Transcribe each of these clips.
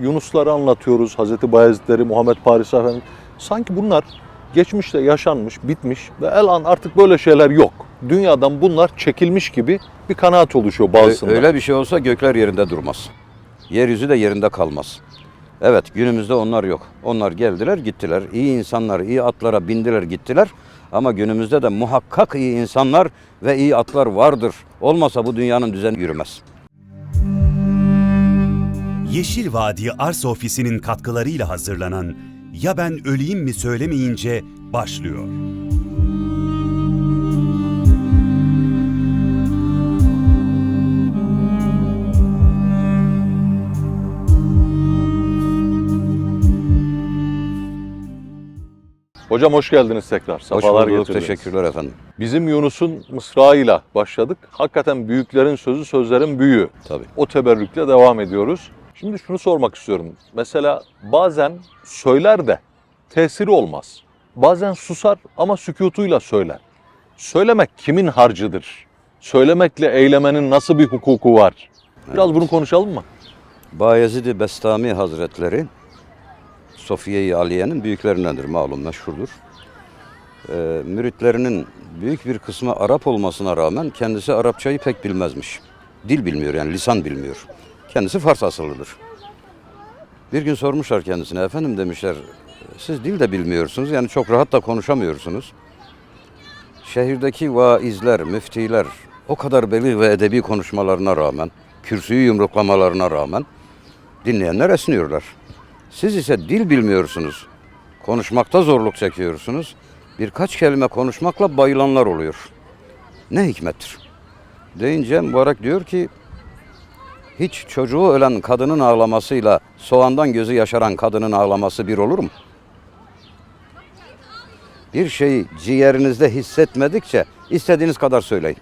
Yunusları anlatıyoruz, Hazreti Bayezidleri, Muhammed Paris Efendimiz. Sanki bunlar geçmişte yaşanmış, bitmiş ve el an artık böyle şeyler yok. Dünyadan bunlar çekilmiş gibi bir kanaat oluşuyor bazısında. Öyle bir şey olsa gökler yerinde durmaz. Yeryüzü de yerinde kalmaz. Evet günümüzde onlar yok. Onlar geldiler gittiler. İyi insanlar iyi atlara bindiler gittiler. Ama günümüzde de muhakkak iyi insanlar ve iyi atlar vardır. Olmasa bu dünyanın düzeni yürümez. Yeşil Vadi Arsa Ofisi'nin katkılarıyla hazırlanan Ya Ben Öleyim Mi Söylemeyince başlıyor. Hocam hoş geldiniz tekrar. Hoş Sefalar bulduk. getirdiniz. Teşekkürler efendim. Bizim Yunus'un mısrağıyla başladık. Hakikaten büyüklerin sözü sözlerin büyüğü. Tabii. O teberrükle devam ediyoruz. Şimdi şunu sormak istiyorum. Mesela bazen söyler de tesiri olmaz. Bazen susar ama sükutuyla söyler. Söylemek kimin harcıdır? Söylemekle eylemenin nasıl bir hukuku var? Biraz bunu konuşalım mı? Bayezid-i Bestami Hazretleri Sofiye-i Aliye'nin büyüklerindendir malum meşhurdur. Ee, müritlerinin büyük bir kısmı Arap olmasına rağmen kendisi Arapçayı pek bilmezmiş. Dil bilmiyor yani lisan bilmiyor. Kendisi Fars asıllıdır. Bir gün sormuşlar kendisine efendim demişler siz dil de bilmiyorsunuz yani çok rahat da konuşamıyorsunuz. Şehirdeki vaizler, müftiler o kadar beli ve edebi konuşmalarına rağmen, kürsüyü yumruklamalarına rağmen dinleyenler esniyorlar. Siz ise dil bilmiyorsunuz. Konuşmakta zorluk çekiyorsunuz. Birkaç kelime konuşmakla bayılanlar oluyor. Ne hikmettir? Deyince mübarek diyor ki hiç çocuğu ölen kadının ağlamasıyla soğandan gözü yaşaran kadının ağlaması bir olur mu? Bir şeyi ciğerinizde hissetmedikçe istediğiniz kadar söyleyin.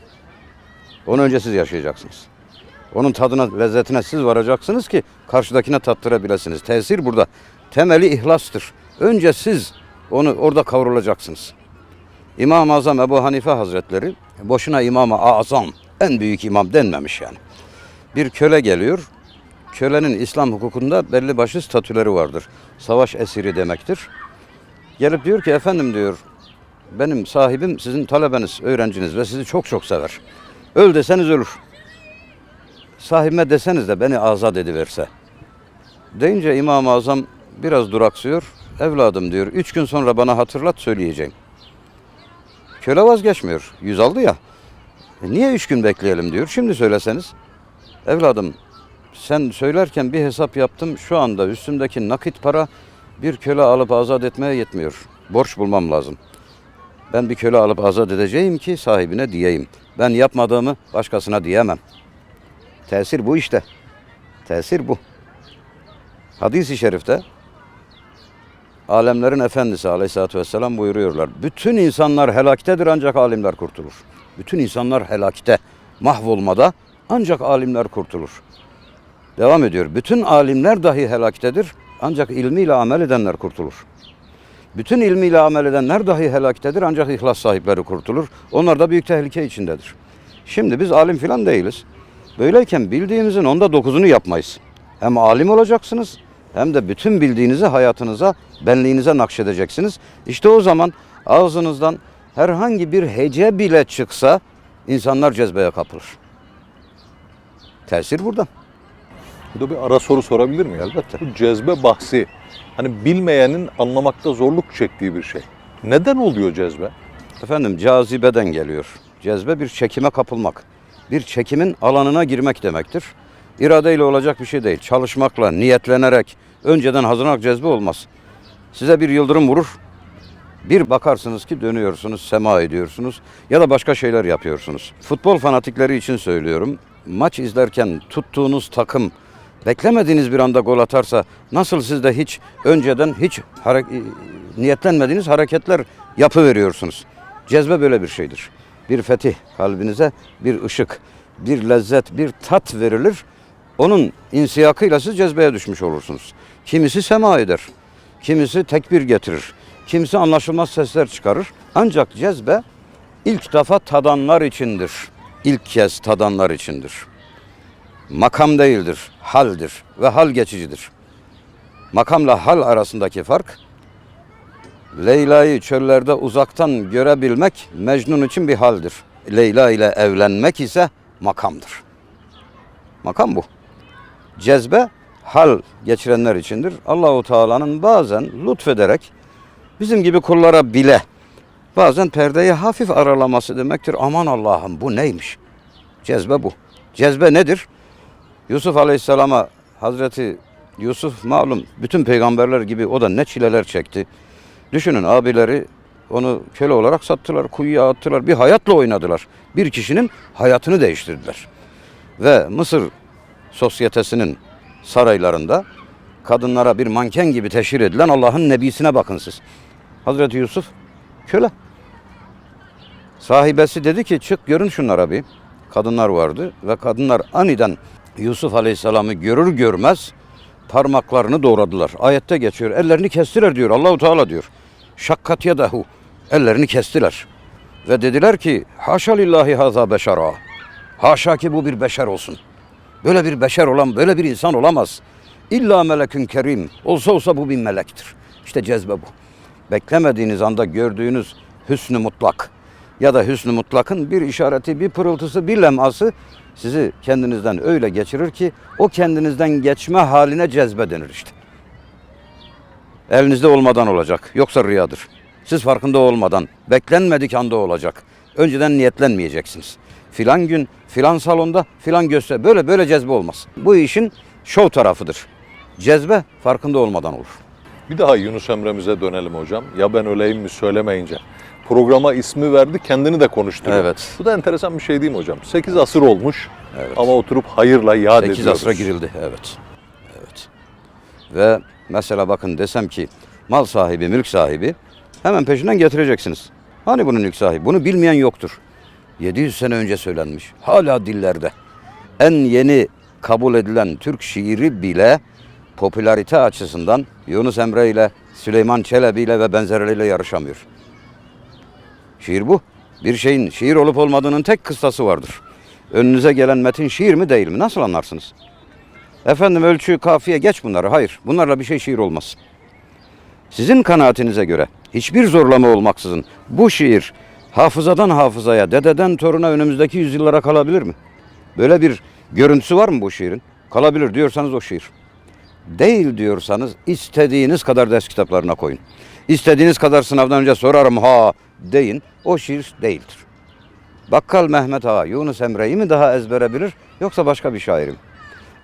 Onu önce siz yaşayacaksınız. Onun tadına, lezzetine siz varacaksınız ki karşıdakine tattırabilirsiniz. Tesir burada. Temeli ihlastır. Önce siz onu orada kavrulacaksınız. İmam-ı Azam Ebu Hanife Hazretleri boşuna İmam-ı Azam en büyük imam denmemiş yani. Bir köle geliyor. Kölenin İslam hukukunda belli başlı statüleri vardır. Savaş esiri demektir. Gelip diyor ki efendim diyor benim sahibim sizin talebeniz, öğrenciniz ve sizi çok çok sever. Öl deseniz ölür. Sahibime deseniz de beni azat ediverse. Deyince İmam-ı Azam biraz duraksıyor. Evladım diyor, üç gün sonra bana hatırlat söyleyeceğim. Köle vazgeçmiyor. Yüz aldı ya. "E niye üç gün bekleyelim diyor. Şimdi söyleseniz. Evladım sen söylerken bir hesap yaptım. Şu anda üstümdeki nakit para bir köle alıp azat etmeye yetmiyor. Borç bulmam lazım. Ben bir köle alıp azat edeceğim ki sahibine diyeyim. Ben yapmadığımı başkasına diyemem. Tesir bu işte. Tesir bu. Hadis-i şerifte alemlerin efendisi aleyhissalatü vesselam buyuruyorlar. Bütün insanlar helaktedir ancak alimler kurtulur. Bütün insanlar helakte, mahvolmada ancak alimler kurtulur. Devam ediyor. Bütün alimler dahi helaktedir ancak ilmiyle amel edenler kurtulur. Bütün ilmiyle amel edenler dahi helaktedir ancak ihlas sahipleri kurtulur. Onlar da büyük tehlike içindedir. Şimdi biz alim filan değiliz. Böyleyken bildiğimizin onda dokuzunu yapmayız. Hem alim olacaksınız hem de bütün bildiğinizi hayatınıza, benliğinize nakşedeceksiniz. İşte o zaman ağzınızdan herhangi bir hece bile çıksa insanlar cezbeye kapılır. Tesir burada. Burada bir ara soru sorabilir miyim? Elbette. Bu cezbe bahsi, hani bilmeyenin anlamakta zorluk çektiği bir şey. Neden oluyor cezbe? Efendim cazibeden geliyor. Cezbe bir çekime kapılmak. Bir çekimin alanına girmek demektir. İradeyle olacak bir şey değil. Çalışmakla, niyetlenerek, önceden hazırlanak cezbe olmaz. Size bir yıldırım vurur. Bir bakarsınız ki dönüyorsunuz, sema ediyorsunuz ya da başka şeyler yapıyorsunuz. Futbol fanatikleri için söylüyorum. Maç izlerken tuttuğunuz takım beklemediğiniz bir anda gol atarsa nasıl siz de hiç önceden hiç hare- niyetlenmediğiniz hareketler yapıveriyorsunuz. Cezbe böyle bir şeydir. Bir fetih kalbinize bir ışık, bir lezzet, bir tat verilir. Onun insiyakıyla siz cezbeye düşmüş olursunuz. Kimisi sema eder, kimisi tekbir getirir, kimisi anlaşılmaz sesler çıkarır. Ancak cezbe ilk defa tadanlar içindir. İlk kez tadanlar içindir. Makam değildir, haldir ve hal geçicidir. Makamla hal arasındaki fark Leyla'yı çöllerde uzaktan görebilmek Mecnun için bir haldir. Leyla ile evlenmek ise makamdır. Makam bu. Cezbe hal geçirenler içindir. Allahu Teala'nın bazen lütfederek bizim gibi kullara bile bazen perdeyi hafif aralaması demektir. Aman Allah'ım bu neymiş? Cezbe bu. Cezbe nedir? Yusuf Aleyhisselam'a Hazreti Yusuf malum bütün peygamberler gibi o da ne çileler çekti. Düşünün abileri onu köle olarak sattılar, kuyuya attılar, bir hayatla oynadılar. Bir kişinin hayatını değiştirdiler. Ve Mısır sosyetesinin saraylarında kadınlara bir manken gibi teşhir edilen Allah'ın nebisine bakın siz. Hazreti Yusuf köle. Sahibesi dedi ki çık görün şunlara bir. Kadınlar vardı ve kadınlar aniden Yusuf Aleyhisselam'ı görür görmez parmaklarını doğradılar. Ayette geçiyor. Ellerini kestiler diyor. Allahu Teala diyor. Şakkat yedahu. Ellerini kestiler. Ve dediler ki haşa lillahi haza beşara. Haşa ki bu bir beşer olsun. Böyle bir beşer olan, böyle bir insan olamaz. İlla melekün kerim. Olsa olsa bu bir melektir. İşte cezbe bu. Beklemediğiniz anda gördüğünüz hüsnü mutlak ya da hüsnü mutlakın bir işareti, bir pırıltısı, bir leması sizi kendinizden öyle geçirir ki o kendinizden geçme haline cezbe denir işte. Elinizde olmadan olacak. Yoksa rüyadır. Siz farkında olmadan, beklenmedik anda olacak. Önceden niyetlenmeyeceksiniz. Filan gün, filan salonda, filan göster. Böyle böyle cezbe olmaz. Bu işin şov tarafıdır. Cezbe farkında olmadan olur. Bir daha Yunus Emre'mize dönelim hocam. Ya ben öleyim mi söylemeyince. Programa ismi verdi, kendini de konuşturuyor. Evet. Bu da enteresan bir şey değil mi hocam? 8 asır olmuş ama oturup hayırla yad 8 ediyoruz. asra girildi. Evet. Evet. Ve mesela bakın desem ki mal sahibi, mülk sahibi hemen peşinden getireceksiniz. Hani bunun mülk sahibi? Bunu bilmeyen yoktur. 700 sene önce söylenmiş. Hala dillerde. En yeni kabul edilen Türk şiiri bile popülarite açısından Yunus Emre ile Süleyman Çelebi ile ve benzerleriyle yarışamıyor. Şiir bu. Bir şeyin şiir olup olmadığının tek kıstası vardır. Önünüze gelen metin şiir mi değil mi? Nasıl anlarsınız? Efendim ölçü, kafiye geç bunları. Hayır. Bunlarla bir şey şiir olmaz. Sizin kanaatinize göre hiçbir zorlama olmaksızın bu şiir hafızadan hafızaya, dededen toruna önümüzdeki yüzyıllara kalabilir mi? Böyle bir görüntüsü var mı bu şiirin? Kalabilir diyorsanız o şiir. Değil diyorsanız istediğiniz kadar ders kitaplarına koyun. İstediğiniz kadar sınavdan önce sorarım ha deyin. O şiir değildir. Bakkal Mehmet Ağa Yunus Emre'yi mi daha ezbere bilir yoksa başka bir şair mi?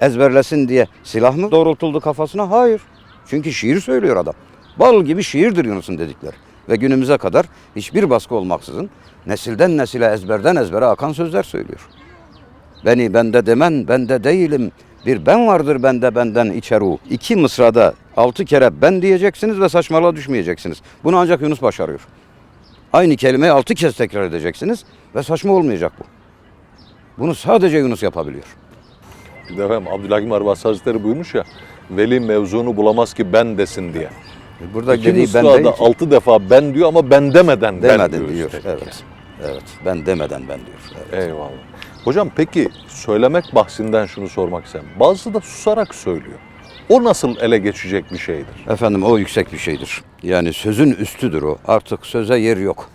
Ezberlesin diye silah mı doğrultuldu kafasına? Hayır. Çünkü şiir söylüyor adam. Bal gibi şiirdir Yunus'un dedikleri. Ve günümüze kadar hiçbir baskı olmaksızın nesilden nesile ezberden ezbere akan sözler söylüyor. Beni bende demen bende değilim. Bir ben vardır bende benden içeru. İki mısrada altı kere ben diyeceksiniz ve saçmalığa düşmeyeceksiniz. Bunu ancak Yunus başarıyor. Aynı kelimeyi altı kez tekrar edeceksiniz ve saçma olmayacak bu. Bunu sadece Yunus yapabiliyor. Bir de efendim Abdülhakim Arbas Hazretleri buyurmuş ya, veli mevzunu bulamaz ki ben desin diye. Burada İki dediği ben değil ki, altı defa ben diyor ama ben demeden ben demeden diyor. diyor. Evet. Evet. Ben demeden ben diyor. Evet. Eyvallah. Hocam peki söylemek bahsinden şunu sormak istedim. Bazısı da susarak söylüyor. O nasıl ele geçecek bir şeydir? Efendim o yüksek bir şeydir. Yani sözün üstüdür o. Artık söze yer yok.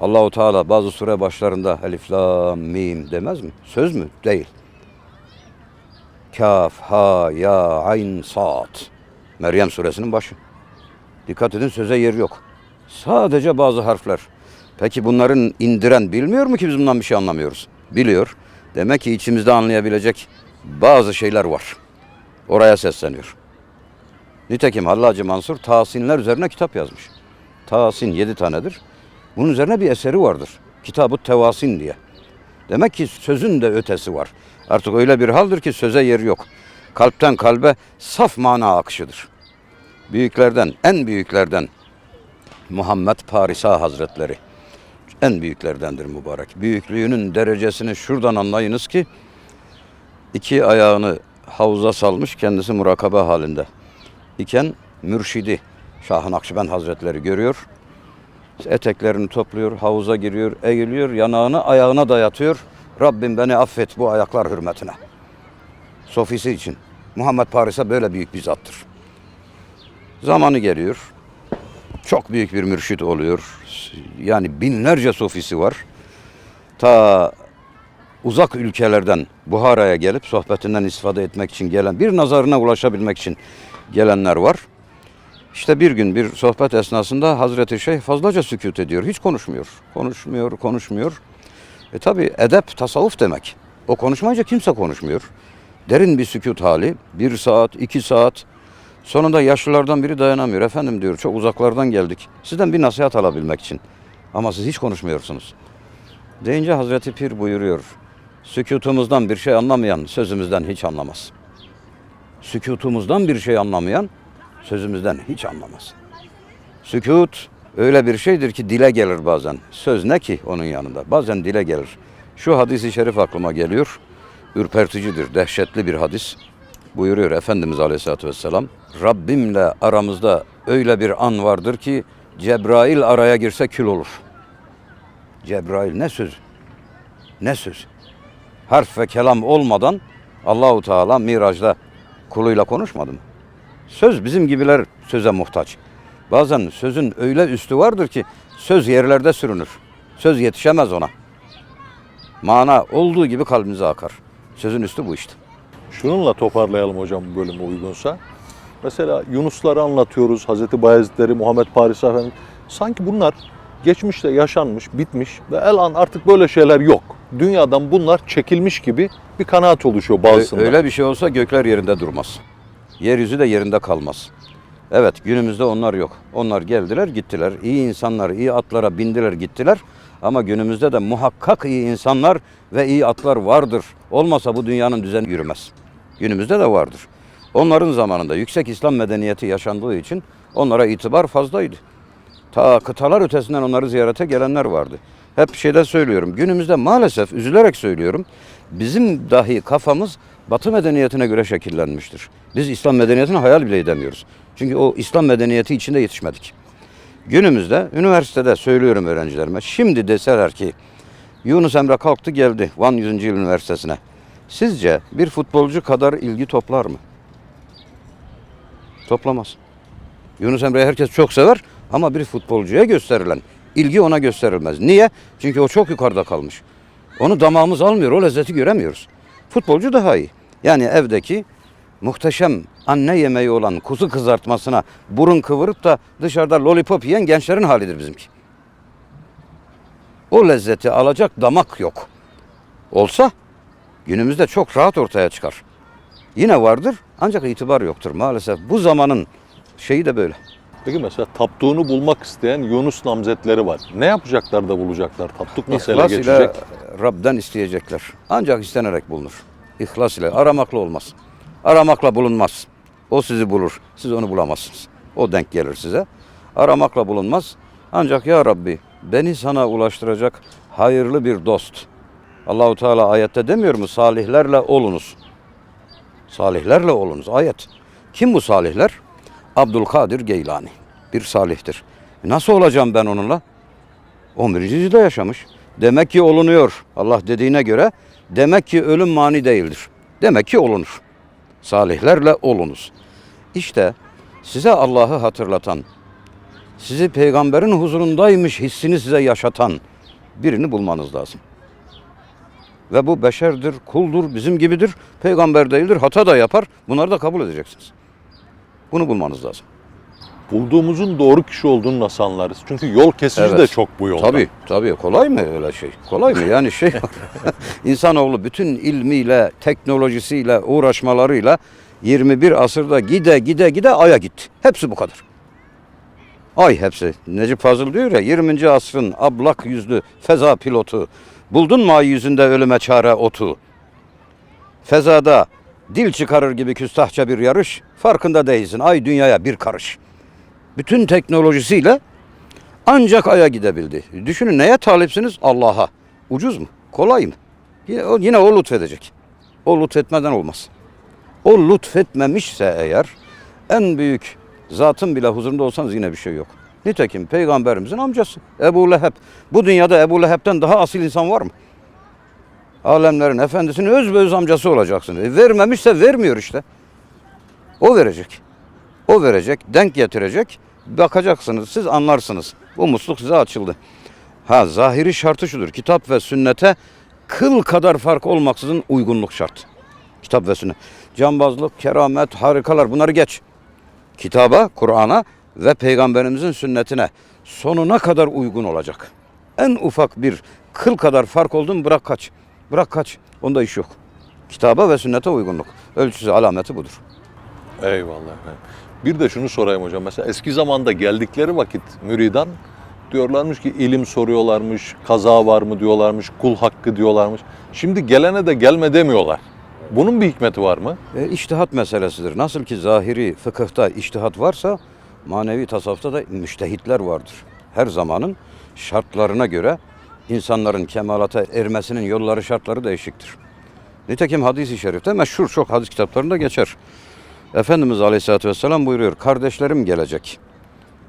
Allahu Teala bazı sure başlarında elif lam mim demez mi? Söz mü? Değil. Kaf, ha, ya, ayn, sad. Meryem suresinin başı. Dikkat edin söze yer yok. Sadece bazı harfler. Peki bunların indiren bilmiyor mu ki biz bundan bir şey anlamıyoruz? Biliyor. Demek ki içimizde anlayabilecek bazı şeyler var. Oraya sesleniyor. Nitekim Hallacı Mansur Tahsinler üzerine kitap yazmış. Tahsin yedi tanedir. Bunun üzerine bir eseri vardır. Kitab-ı Tevasin diye. Demek ki sözün de ötesi var. Artık öyle bir haldir ki söze yer yok. Kalpten kalbe saf mana akışıdır. Büyüklerden, en büyüklerden Muhammed Parisa Hazretleri. En büyüklerdendir mübarek. Büyüklüğünün derecesini şuradan anlayınız ki iki ayağını havuza salmış kendisi murakabe halinde. iken mürşidi Şah-ı Nakşibend Hazretleri görüyor. Eteklerini topluyor, havuza giriyor, eğiliyor, yanağını ayağına dayatıyor. Rabbim beni affet bu ayaklar hürmetine. Sofisi için. Muhammed Paris'e böyle büyük bir zattır. Zamanı geliyor. Çok büyük bir mürşit oluyor. Yani binlerce sofisi var. Ta uzak ülkelerden Buhara'ya gelip sohbetinden istifade etmek için gelen, bir nazarına ulaşabilmek için gelenler var. İşte bir gün bir sohbet esnasında Hazreti Şeyh fazlaca sükut ediyor. Hiç konuşmuyor. Konuşmuyor, konuşmuyor. E tabi edep, tasavvuf demek. O konuşmayınca kimse konuşmuyor. Derin bir sükut hali. Bir saat, iki saat. Sonunda yaşlılardan biri dayanamıyor. Efendim diyor çok uzaklardan geldik. Sizden bir nasihat alabilmek için. Ama siz hiç konuşmuyorsunuz. Deyince Hazreti Pir buyuruyor. Sükutumuzdan bir şey anlamayan sözümüzden hiç anlamaz. Sükutumuzdan bir şey anlamayan sözümüzden hiç anlamaz. Sükut öyle bir şeydir ki dile gelir bazen. Söz ne ki onun yanında? Bazen dile gelir. Şu hadisi şerif aklıma geliyor. Ürperticidir, dehşetli bir hadis. Buyuruyor Efendimiz Aleyhisselatü Vesselam. Rabbimle aramızda öyle bir an vardır ki Cebrail araya girse kül olur. Cebrail ne söz? Ne söz? Harf ve kelam olmadan Allahu Teala Miraç'ta kuluyla konuşmadı mı? Söz bizim gibiler söze muhtaç. Bazen sözün öyle üstü vardır ki söz yerlerde sürünür. Söz yetişemez ona. Mana olduğu gibi kalbimize akar. Sözün üstü bu işte. Şununla toparlayalım hocam bu bölümü uygunsa. Mesela Yunusları anlatıyoruz, Hazreti Bayezidleri, Muhammed Paris Efendi. Sanki bunlar geçmişte yaşanmış, bitmiş ve el an artık böyle şeyler yok. Dünyadan bunlar çekilmiş gibi bir kanaat oluşuyor bazısında. Öyle bir şey olsa gökler yerinde durmaz. Yeryüzü de yerinde kalmaz. Evet günümüzde onlar yok. Onlar geldiler gittiler. İyi insanlar iyi atlara bindiler gittiler. Ama günümüzde de muhakkak iyi insanlar ve iyi atlar vardır. Olmasa bu dünyanın düzeni yürümez. Günümüzde de vardır. Onların zamanında yüksek İslam medeniyeti yaşandığı için onlara itibar fazlaydı. Ta kıtalar ötesinden onları ziyarete gelenler vardı. Hep şeyde söylüyorum. Günümüzde maalesef üzülerek söylüyorum. Bizim dahi kafamız Batı medeniyetine göre şekillenmiştir. Biz İslam medeniyetini hayal bile edemiyoruz. Çünkü o İslam medeniyeti içinde yetişmedik. Günümüzde üniversitede söylüyorum öğrencilerime. Şimdi deseler ki Yunus Emre kalktı geldi Van 100. Yıl Üniversitesi'ne. Sizce bir futbolcu kadar ilgi toplar mı? Toplamaz. Yunus Emre'yi herkes çok sever ama bir futbolcuya gösterilen ilgi ona gösterilmez. Niye? Çünkü o çok yukarıda kalmış. Onu damağımız almıyor, o lezzeti göremiyoruz. Futbolcu daha iyi. Yani evdeki muhteşem anne yemeği olan kuzu kızartmasına burun kıvırıp da dışarıda lollipop yiyen gençlerin halidir bizimki. O lezzeti alacak damak yok. Olsa günümüzde çok rahat ortaya çıkar. Yine vardır ancak itibar yoktur maalesef. Bu zamanın şeyi de böyle. Peki mesela taptuğunu bulmak isteyen Yunus namzetleri var. Ne yapacaklar da bulacaklar? Taptuk nasıl ele İhlas ile geçecek? Rab'den isteyecekler. Ancak istenerek bulunur. İhlas ile aramakla olmaz. Aramakla bulunmaz. O sizi bulur. Siz onu bulamazsınız. O denk gelir size. Aramakla bulunmaz. Ancak ya Rabbi beni sana ulaştıracak hayırlı bir dost. Allahu Teala ayette demiyor mu salihlerle olunuz. Salihlerle olunuz ayet. Kim bu salihler? Abdülkadir Geylani. Bir salihtir. Nasıl olacağım ben onunla? 11. yüzyılda yaşamış. Demek ki olunuyor. Allah dediğine göre demek ki ölüm mani değildir. Demek ki olunur. Salihlerle olunuz. İşte size Allah'ı hatırlatan, sizi peygamberin huzurundaymış hissini size yaşatan birini bulmanız lazım. Ve bu beşerdir, kuldur, bizim gibidir, peygamber değildir, hata da yapar. Bunları da kabul edeceksiniz. Bunu bulmanız lazım. Bulduğumuzun doğru kişi olduğunu nasıl anlarız? Çünkü yol kesici Evet. de çok bu yolda. Tabii tabii kolay mı öyle şey? Kolay mı? Yani şey insanoğlu bütün ilmiyle, teknolojisiyle, uğraşmalarıyla 21 asırda gide gide gide Ay'a gitti. Hepsi bu kadar. Ay hepsi. Necip Fazıl diyor ya 20. asrın ablak yüzlü feza pilotu. Buldun mu ay yüzünde ölüme çare otu? Fezada dil çıkarır gibi küstahça bir yarış. Farkında değilsin. Ay dünyaya bir karış. Bütün teknolojisiyle ancak aya gidebildi. Düşünün neye talipsiniz? Allah'a. Ucuz mu? Kolay mı? Yine, o- yine o lütfedecek. O lütfetmeden olmaz. O lütfetmemişse eğer en büyük zatın bile huzurunda olsanız yine bir şey yok. Nitekim peygamberimizin amcası Ebu Leheb. Bu dünyada Ebu Leheb'den daha asil insan var mı? Alemlerin efendisinin öz öz amcası olacaksın. E, vermemişse vermiyor işte. O verecek. O verecek, denk getirecek. Bakacaksınız, siz anlarsınız. Bu musluk size açıldı. Ha zahiri şartı şudur. Kitap ve sünnete kıl kadar fark olmaksızın uygunluk şart. Kitap ve sünnet. Cambazlık, keramet, harikalar bunları geç. Kitaba, Kur'an'a ve peygamberimizin sünnetine sonuna kadar uygun olacak. En ufak bir kıl kadar fark oldu mu bırak kaç. Bırak kaç. Onda iş yok. Kitaba ve sünnete uygunluk. Ölçüsü alameti budur. Eyvallah efendim. Bir de şunu sorayım hocam. Mesela eski zamanda geldikleri vakit müridan diyorlarmış ki ilim soruyorlarmış, kaza var mı diyorlarmış, kul hakkı diyorlarmış. Şimdi gelene de gelme demiyorlar. Bunun bir hikmeti var mı? E, iştihat meselesidir. Nasıl ki zahiri fıkıhta iştihat varsa manevi tasavvufta da müştehitler vardır. Her zamanın şartlarına göre insanların kemalata ermesinin yolları şartları değişiktir. Nitekim hadis-i şerifte meşhur çok hadis kitaplarında geçer. Efendimiz Aleyhisselatü Vesselam buyuruyor. Kardeşlerim gelecek.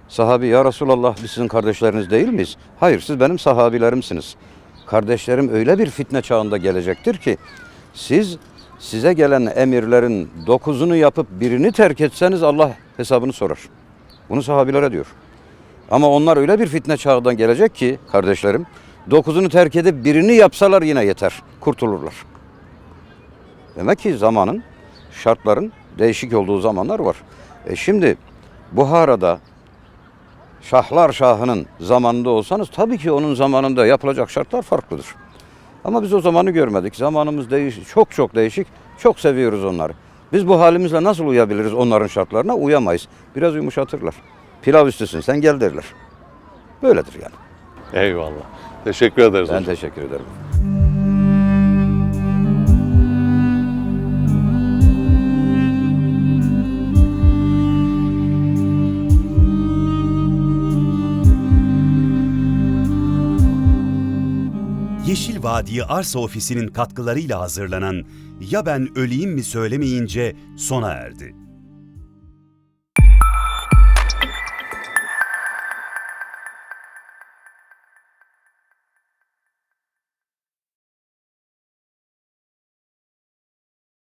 Sahabi ya Resulallah biz sizin kardeşleriniz değil miyiz? Hayır siz benim sahabilerimsiniz. Kardeşlerim öyle bir fitne çağında gelecektir ki siz size gelen emirlerin dokuzunu yapıp birini terk etseniz Allah hesabını sorar. Bunu sahabilere diyor. Ama onlar öyle bir fitne çağından gelecek ki kardeşlerim dokuzunu terk edip birini yapsalar yine yeter. Kurtulurlar. Demek ki zamanın, şartların değişik olduğu zamanlar var. E şimdi Buhara'da Şahlar Şahı'nın zamanında olsanız tabii ki onun zamanında yapılacak şartlar farklıdır. Ama biz o zamanı görmedik. Zamanımız değişik, çok çok değişik. Çok seviyoruz onları. Biz bu halimizle nasıl uyabiliriz onların şartlarına? Uyamayız. Biraz yumuşatırlar. Pilav üstüsün sen gel derler. Böyledir yani. Eyvallah. Teşekkür ederiz Ben hocam. teşekkür ederim. Yeşil Vadi Arsa Ofisi'nin katkılarıyla hazırlanan Ya Ben Öleyim Mi Söylemeyince sona erdi.